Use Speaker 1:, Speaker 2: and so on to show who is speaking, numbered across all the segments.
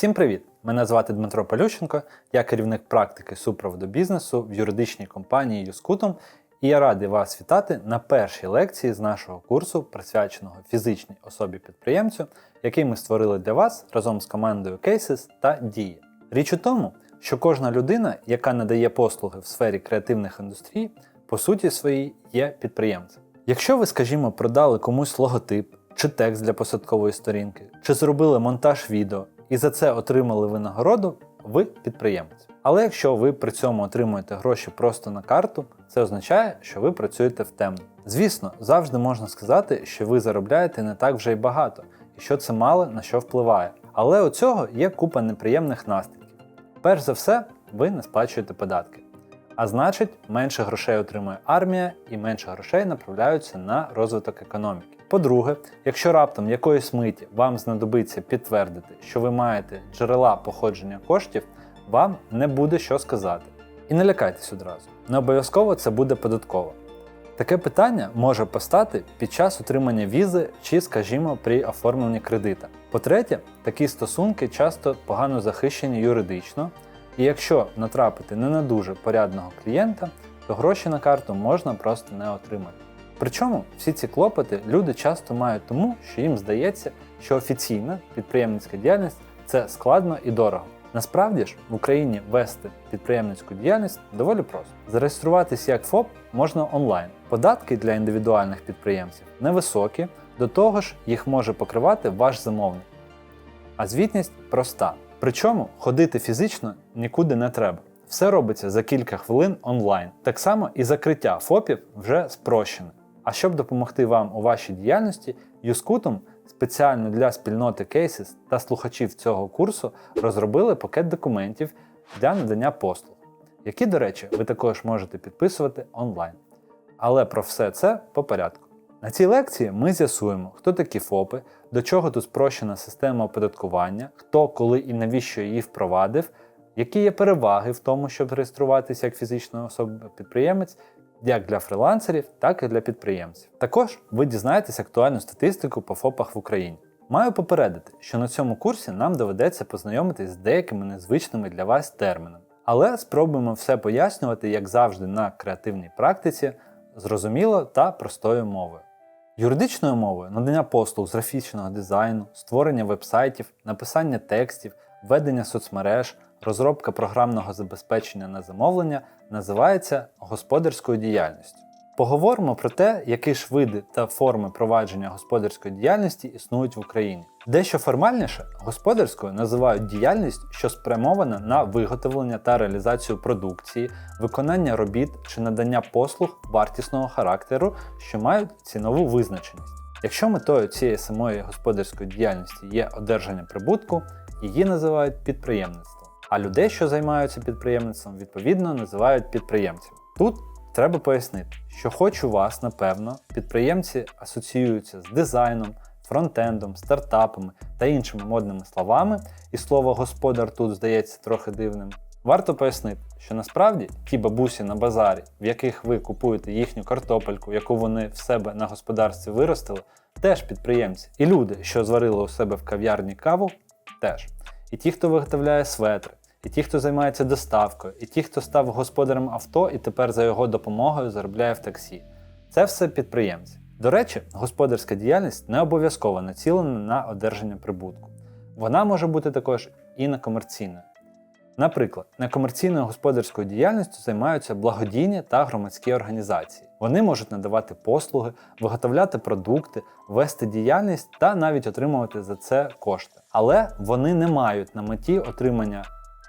Speaker 1: Всім привіт! Мене звати Дмитро Полющенко, я керівник практики супроводу бізнесу в юридичній компанії Юскутом, і я радий вас вітати на першій лекції з нашого курсу, присвяченого фізичній особі підприємцю, який ми створили для вас разом з командою Cases та Дії. Річ у тому, що кожна людина, яка надає послуги в сфері креативних індустрій, по суті своїй є підприємцем. Якщо ви, скажімо, продали комусь логотип чи текст для посадкової сторінки, чи зробили монтаж відео і за це отримали винагороду, ви підприємець. Але якщо ви при цьому отримуєте гроші просто на карту, це означає, що ви працюєте в темну. Звісно, завжди можна сказати, що ви заробляєте не так вже й багато, і що це мало на що впливає. Але у цього є купа неприємних наслідків. Перш за все, ви не сплачуєте податки. А значить, менше грошей отримує армія і менше грошей направляються на розвиток економіки. По-друге, якщо раптом якоїсь миті вам знадобиться підтвердити, що ви маєте джерела походження коштів, вам не буде що сказати. І не лякайтесь одразу. Не обов'язково це буде податково. Таке питання може постати під час отримання візи чи, скажімо, при оформленні кредита. По-третє, такі стосунки часто погано захищені юридично, і якщо натрапити не на дуже порядного клієнта, то гроші на карту можна просто не отримати. Причому всі ці клопоти люди часто мають тому, що їм здається, що офіційна підприємницька діяльність це складно і дорого. Насправді ж в Україні вести підприємницьку діяльність доволі просто. Зареєструватися як ФОП можна онлайн. Податки для індивідуальних підприємців невисокі, до того ж їх може покривати ваш замовник. А звітність проста. Причому ходити фізично нікуди не треба. Все робиться за кілька хвилин онлайн. Так само і закриття ФОПів вже спрощене. А щоб допомогти вам у вашій діяльності, Юскутом спеціально для спільноти Cases та слухачів цього курсу розробили пакет документів для надання послуг, які, до речі, ви також можете підписувати онлайн. Але про все це по порядку. На цій лекції ми з'ясуємо, хто такі ФОПи, до чого тут спрощена система оподаткування, хто, коли і навіщо її впровадив, які є переваги в тому, щоб реєструватися як фізична особа-підприємець, як для фрилансерів, так і для підприємців. Також ви дізнаєтесь актуальну статистику по ФОПах в Україні. Маю попередити, що на цьому курсі нам доведеться познайомитись з деякими незвичними для вас термінами. Але спробуємо все пояснювати, як завжди, на креативній практиці, зрозуміло та простою мовою. Юридичною мовою надання послуг з графічного дизайну, створення вебсайтів, написання текстів, ведення соцмереж, розробка програмного забезпечення на замовлення називається господарською діяльністю. Поговоримо про те, які ж види та форми провадження господарської діяльності існують в Україні. Дещо формальніше, господарською називають діяльність, що спрямована на виготовлення та реалізацію продукції, виконання робіт чи надання послуг вартісного характеру, що мають цінову визначеність. Якщо метою цієї самої господарської діяльності є одержання прибутку, її називають підприємництвом. А людей, що займаються підприємництвом, відповідно називають підприємцями. Тут треба пояснити, що хоч у вас, напевно, підприємці асоціюються з дизайном, фронтендом, стартапами та іншими модними словами, і слово господар тут здається трохи дивним. Варто пояснити, що насправді ті бабусі на базарі, в яких ви купуєте їхню картопельку, яку вони в себе на господарстві виростили, теж підприємці. І люди, що зварили у себе в кав'ярні каву, теж. І ті, хто виготовляє светри, і ті, хто займається доставкою, і ті, хто став господарем авто і тепер за його допомогою заробляє в таксі. Це все підприємці. До речі, господарська діяльність не обов'язково націлена на одержання прибутку. Вона може бути також і некомерційною. Наприклад, некомерційною господарською діяльністю займаються благодійні та громадські організації. Вони можуть надавати послуги, виготовляти продукти, вести діяльність та навіть отримувати за це кошти. Але вони не мають на меті отримання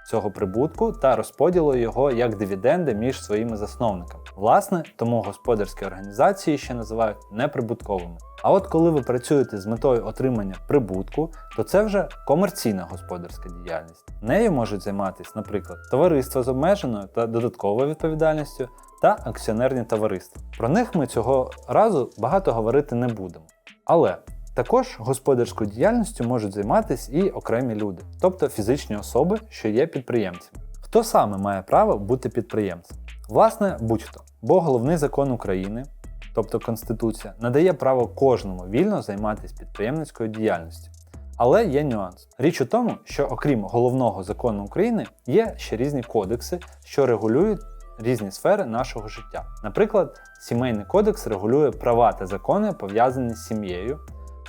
Speaker 1: цього прибутку та розподілу його як дивіденди між своїми засновниками. Власне, тому господарські організації ще називають неприбутковими. А от коли ви працюєте з метою отримання прибутку, то це вже комерційна господарська діяльність. Нею можуть займатися, наприклад, товариства з обмеженою та додатковою відповідальністю та акціонерні товариства. Про них ми цього разу багато говорити не будемо. Але також господарською діяльністю можуть займатися і окремі люди, тобто фізичні особи, що є підприємцями. Хто саме має право бути підприємцем? Власне, будь-хто, бо головний закон України, тобто Конституція, надає право кожному вільно займатися підприємницькою діяльністю. Але є нюанс. Річ у тому, що окрім головного закону України є ще різні кодекси, що регулюють різні сфери нашого життя. Наприклад, сімейний кодекс регулює права та закони, пов'язані з сім'єю.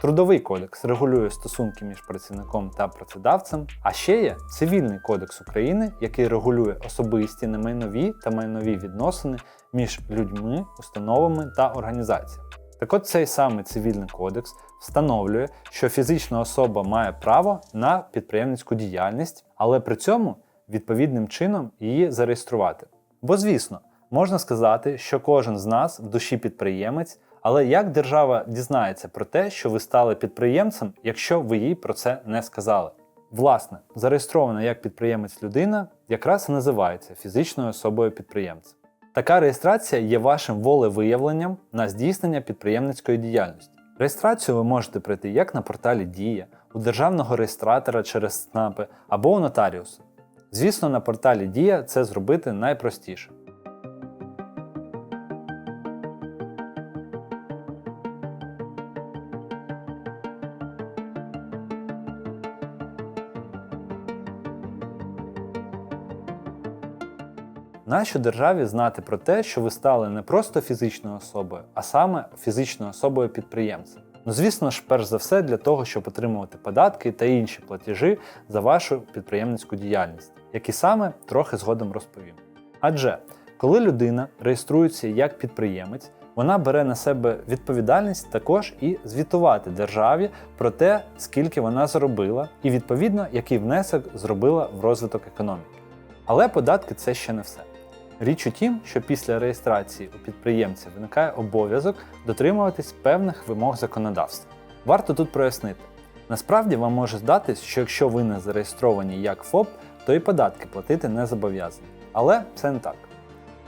Speaker 1: Трудовий кодекс регулює стосунки між працівником та працедавцем. А ще є цивільний кодекс України, який регулює особисті, немайнові та майнові відносини між людьми, установами та організаціями. Так от цей самий цивільний кодекс встановлює, що фізична особа має право на підприємницьку діяльність, але при цьому відповідним чином її зареєструвати. Бо, звісно, можна сказати, що кожен з нас в душі підприємець, але як держава дізнається про те, що ви стали підприємцем, якщо ви їй про це не сказали? Власне, зареєстрована як підприємець людина якраз і називається фізичною особою підприємцем. Така реєстрація є вашим волевиявленням на здійснення підприємницької діяльності. Реєстрацію ви можете пройти як на порталі Дія, у державного реєстратора через СНАПи або у нотаріуса. Звісно, на порталі Дія це зробити найпростіше. Нащо державі знати про те, що ви стали не просто фізичною особою, а саме фізичною особою підприємцем? Ну, звісно ж, перш за все, для того, щоб отримувати податки та інші платежі за вашу підприємницьку діяльність, які саме трохи згодом розповім. Адже коли людина реєструється як підприємець, вона бере на себе відповідальність також і звітувати державі про те, скільки вона заробила, і відповідно який внесок зробила в розвиток економіки. Але податки це ще не все. Річ у тім, що після реєстрації у підприємця виникає обов'язок дотримуватись певних вимог законодавства. Варто тут прояснити. Насправді вам може здатись, що якщо ви не зареєстровані як ФОП, то і податки платити не зобов'язані. Але це не так.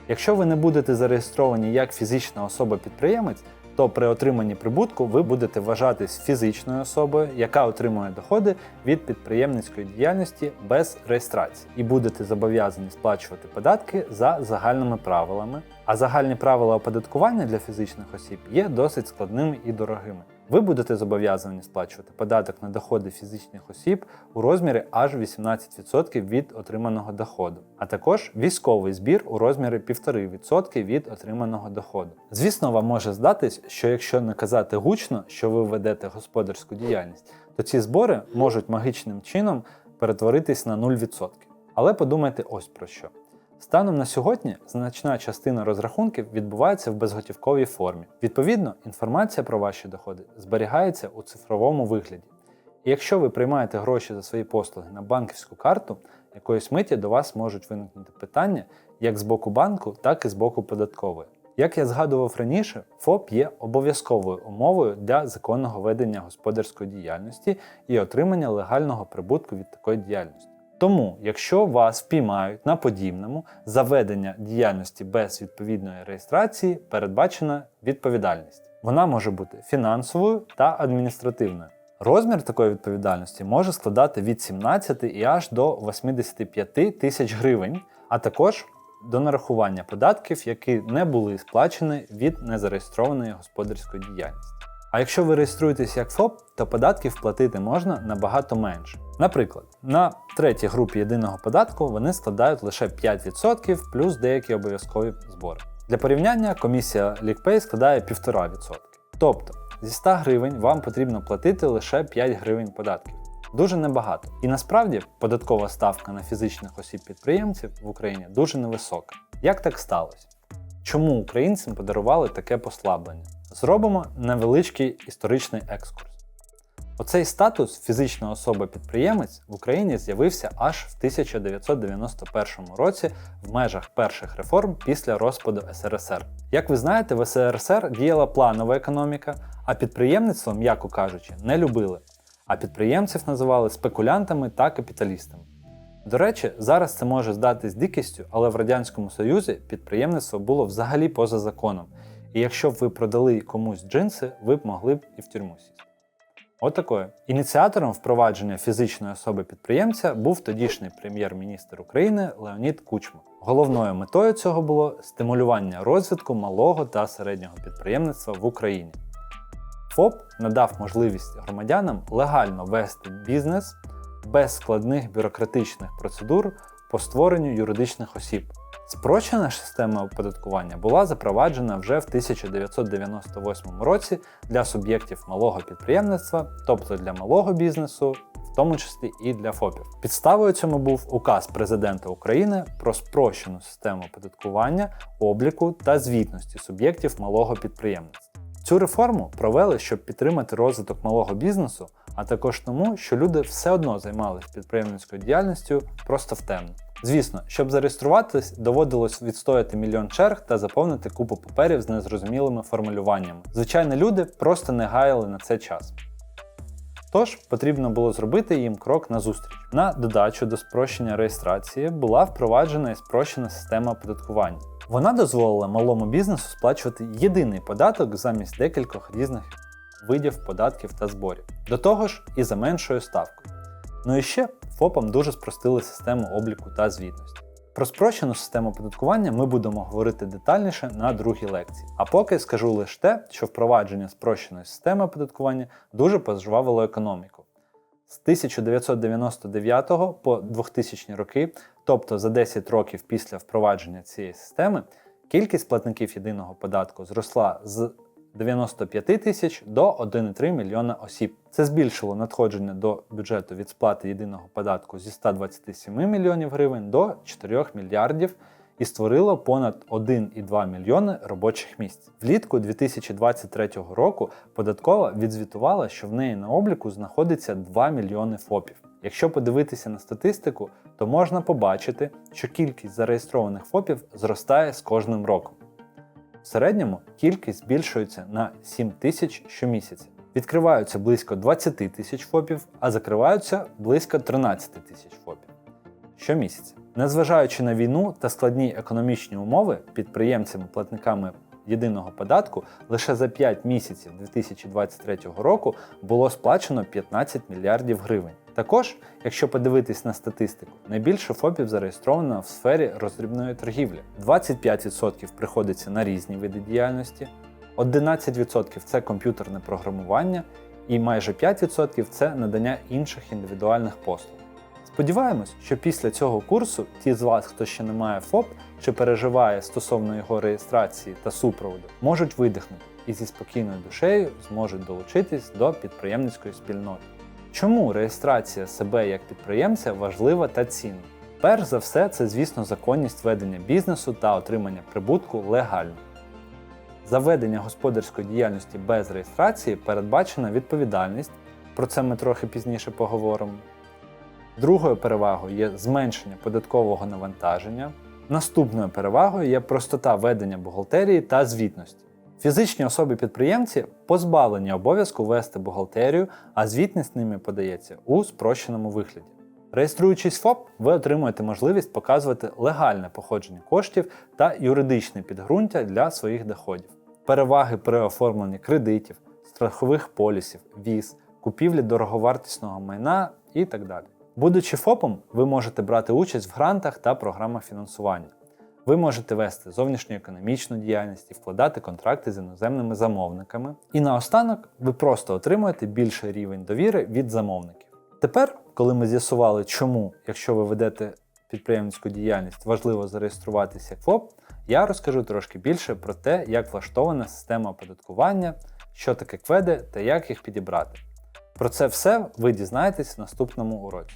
Speaker 1: Якщо ви не будете зареєстровані як фізична особа-підприємець, то при отриманні прибутку ви будете вважатись фізичною особою, яка отримує доходи від підприємницької діяльності без реєстрації, і будете зобов'язані сплачувати податки за загальними правилами. А загальні правила оподаткування для фізичних осіб є досить складними і дорогими. Ви будете зобов'язані сплачувати податок на доходи фізичних осіб у розмірі аж 18% від отриманого доходу, а також військовий збір у розмірі 1,5% від отриманого доходу. Звісно, вам може здатись, що якщо не казати гучно, що ви ведете господарську діяльність, то ці збори можуть магічним чином перетворитись на 0%. Але подумайте ось про що. Станом на сьогодні значна частина розрахунків відбувається в безготівковій формі. Відповідно, інформація про ваші доходи зберігається у цифровому вигляді. І якщо ви приймаєте гроші за свої послуги на банківську карту, якоїсь миті до вас можуть виникнути питання як з боку банку, так і з боку податкової. Як я згадував раніше, ФОП є обов'язковою умовою для законного ведення господарської діяльності і отримання легального прибутку від такої діяльності. Тому, якщо вас впіймають на подібному заведення діяльності без відповідної реєстрації, передбачена відповідальність. Вона може бути фінансовою та адміністративною. Розмір такої відповідальності може складати від 17 і аж до 85 тисяч гривень, а також до нарахування податків, які не були сплачені від незареєстрованої господарської діяльності. А якщо ви реєструєтесь як ФОП, то податків платити можна набагато менше. Наприклад, на третій групі єдиного податку вони складають лише 5% плюс деякі обов'язкові збори. Для порівняння комісія LeakPay складає 1,5%. Тобто зі 100 гривень вам потрібно платити лише 5 гривень податків. Дуже небагато. І насправді податкова ставка на фізичних осіб-підприємців в Україні дуже невисока. Як так сталося? Чому українцям подарували таке послаблення? Зробимо невеличкий історичний екскурс. Оцей статус фізична особа-підприємець в Україні з'явився аж в 1991 році в межах перших реформ після розпаду СРСР. Як ви знаєте, в СРСР діяла планова економіка, а підприємництво, м'яко кажучи, не любили. А підприємців називали спекулянтами та капіталістами. До речі, зараз це може здатись дикістю, але в Радянському Союзі підприємництво було взагалі поза законом. І якщо б ви продали комусь джинси, ви б могли б і в тюрму сісти. Отакою. Ініціатором впровадження фізичної особи підприємця був тодішній прем'єр-міністр України Леонід Кучма. Головною метою цього було стимулювання розвитку малого та середнього підприємництва в Україні. ФОП надав можливість громадянам легально вести бізнес без складних бюрократичних процедур по створенню юридичних осіб. Спрощена система оподаткування була запроваджена вже в 1998 році для суб'єктів малого підприємництва, тобто для малого бізнесу, в тому числі і для ФОПів. Підставою цьому був указ президента України про спрощену систему оподаткування, обліку та звітності суб'єктів малого підприємництва. Цю реформу провели, щоб підтримати розвиток малого бізнесу, а також тому, що люди все одно займалися підприємницькою діяльністю просто в темну. Звісно, щоб зареєструватись, доводилось відстояти мільйон черг та заповнити купу паперів з незрозумілими формулюваннями. Звичайно, люди просто не гаяли на це час. Тож потрібно було зробити їм крок назустріч. На додачу до спрощення реєстрації була впроваджена і спрощена система оподаткування. Вона дозволила малому бізнесу сплачувати єдиний податок замість декількох різних видів податків та зборів. До того ж, і за меншою ставкою. Ну і ще ФОПам дуже спростили систему обліку та звітності. Про спрощену систему оподаткування ми будемо говорити детальніше на другій лекції. А поки скажу лише те, що впровадження спрощеної системи оподаткування дуже пожвавило економіку. З 1999 по 2000 роки, тобто за 10 років після впровадження цієї системи, кількість платників єдиного податку зросла з 95 тисяч до 1,3 мільйона осіб. Це збільшило надходження до бюджету від сплати єдиного податку зі 127 мільйонів гривень до 4 мільярдів і створило понад 1,2 мільйони робочих місць. Влітку 2023 року податкова відзвітувала, що в неї на обліку знаходиться 2 мільйони ФОПів. Якщо подивитися на статистику, то можна побачити, що кількість зареєстрованих ФОПів зростає з кожним роком. В середньому кількість збільшується на 7 тисяч щомісяця. Відкриваються близько 20 тисяч ФОПів, а закриваються близько 13 тисяч ФОПів щомісяця. Незважаючи на війну та складні економічні умови, підприємцями-платниками єдиного податку лише за 5 місяців 2023 року було сплачено 15 мільярдів гривень. Також, якщо подивитись на статистику, найбільше ФОПів зареєстровано в сфері роздрібної торгівлі. 25% приходиться на різні види діяльності, 11% це комп'ютерне програмування, і майже 5% це надання інших індивідуальних послуг. Сподіваємось, що після цього курсу ті з вас, хто ще не має ФОП чи переживає стосовно його реєстрації та супроводу, можуть видихнути і зі спокійною душею зможуть долучитись до підприємницької спільноти. Чому реєстрація себе як підприємця важлива та цінна? Перш за все, це, звісно, законність ведення бізнесу та отримання прибутку легально. За ведення господарської діяльності без реєстрації передбачена відповідальність, про це ми трохи пізніше поговоримо. Другою перевагою є зменшення податкового навантаження. Наступною перевагою є простота ведення бухгалтерії та звітності. Фізичні особи-підприємці позбавлені обов'язку вести бухгалтерію, а звітність ними подається у спрощеному вигляді. Реєструючись ФОП, ви отримуєте можливість показувати легальне походження коштів та юридичне підґрунтя для своїх доходів, переваги при оформленні кредитів, страхових полісів, віз, купівлі дороговартісного майна і так далі. Будучи ФОПом, ви можете брати участь в грантах та програмах фінансування. Ви можете вести зовнішню економічну діяльність і вкладати контракти з іноземними замовниками. І наостанок ви просто отримуєте більший рівень довіри від замовників. Тепер, коли ми з'ясували, чому, якщо ви ведете підприємницьку діяльність, важливо зареєструватися як ФОП, я розкажу трошки більше про те, як влаштована система оподаткування, що таке кведи та як їх підібрати. Про це все ви дізнаєтесь в наступному уроці.